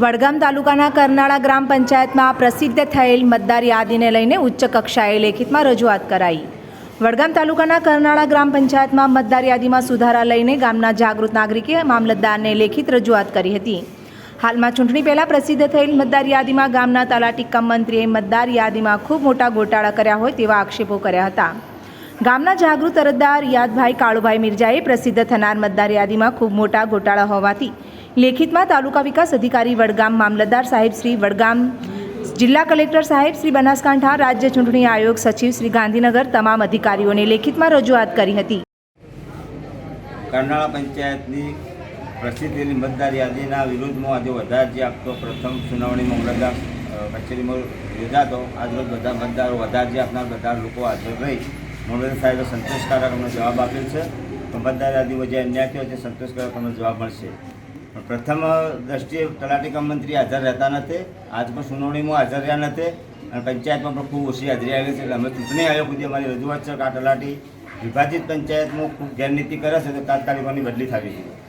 વડગામ તાલુકાના કરનાળા ગ્રામ પંચાયતમાં પ્રસિદ્ધ થયેલ મતદાર યાદીને લઈને ઉચ્ચ કક્ષાએ લેખિતમાં રજૂઆત કરાઈ. વડગામ તાલુકાના કરનાળા ગ્રામ પંચાયતમાં મતદાર યાદીમાં સુધારા લઈને ગામના જાગૃત નાગરિકે મામલતદારને લેખિત રજૂઆત કરી હતી. હાલમાં ચૂંટણી પહેલાં પ્રસિદ્ધ થયેલ મતદાર યાદીમાં ગામના તલાટી મંત્રીએ મતદાર યાદીમાં ખૂબ મોટા ગોટાળા કર્યા હોય તેવા આક્ષેપો કર્યા હતા. ગામના જાગૃત અરજદાર યાદભાઈ કાળુભાઈ મિર્જાએ પ્રસિદ્ધ થનાર મતદાર યાદીમાં ખૂબ મોટા ગોટાળા હોવાથી લેખિતમાં તાલુકા વિકાસ અધિકારી વડગામ મામલતદાર સાહેબ શ્રી વડગામ જિલ્લા કલેક્ટર સાહેબ શ્રી બનાસકાંઠા રાજ્ય ચૂંટણી આયોગ સચિવ શ્રી ગાંધીનગર તમામ અધિકારીઓને લેખિતમાં રજૂઆત કરી હતી. કર્નાળા પંચાયતની પ્રસિદ્ધિની મતદાર યાદીના વિરુદ્ધમાં આજે વધારજી આપતો પ્રથમ સુનાવણી મામલતદાર કચેરીમાં યોજાતો. આજરોજ બધા મતદારો વધારજી આપનાર બધા લોકો હાજર રહી. મામલતદાર સાહેબે સંતોષકારક અમને જવાબ આપેલ છે. તો મતદાર યાદીમાં જે અન્યાય થયો છે, સંતોષકારક અમને જવાબ મળશે. પ્રથમ દ્રષ્ટિએ તલાટી કમ મંત્રી હાજર રહેતા નથી. આજ પણ સુનાવણીમાં હાજર રહ્યા નથી અને પંચાયતમાં પણ ખૂબ ઓછી હાજરી આવી છે. એટલે અમે ચૂંટણી આયોગ સુધી અમારી રજૂઆત છે કે આ તલાટી વિભાજિત પંચાયતમાં ખૂબ ગેરનીતિ કરે છે તો તાત્કાલિકોની બદલી થવી જોઈએ.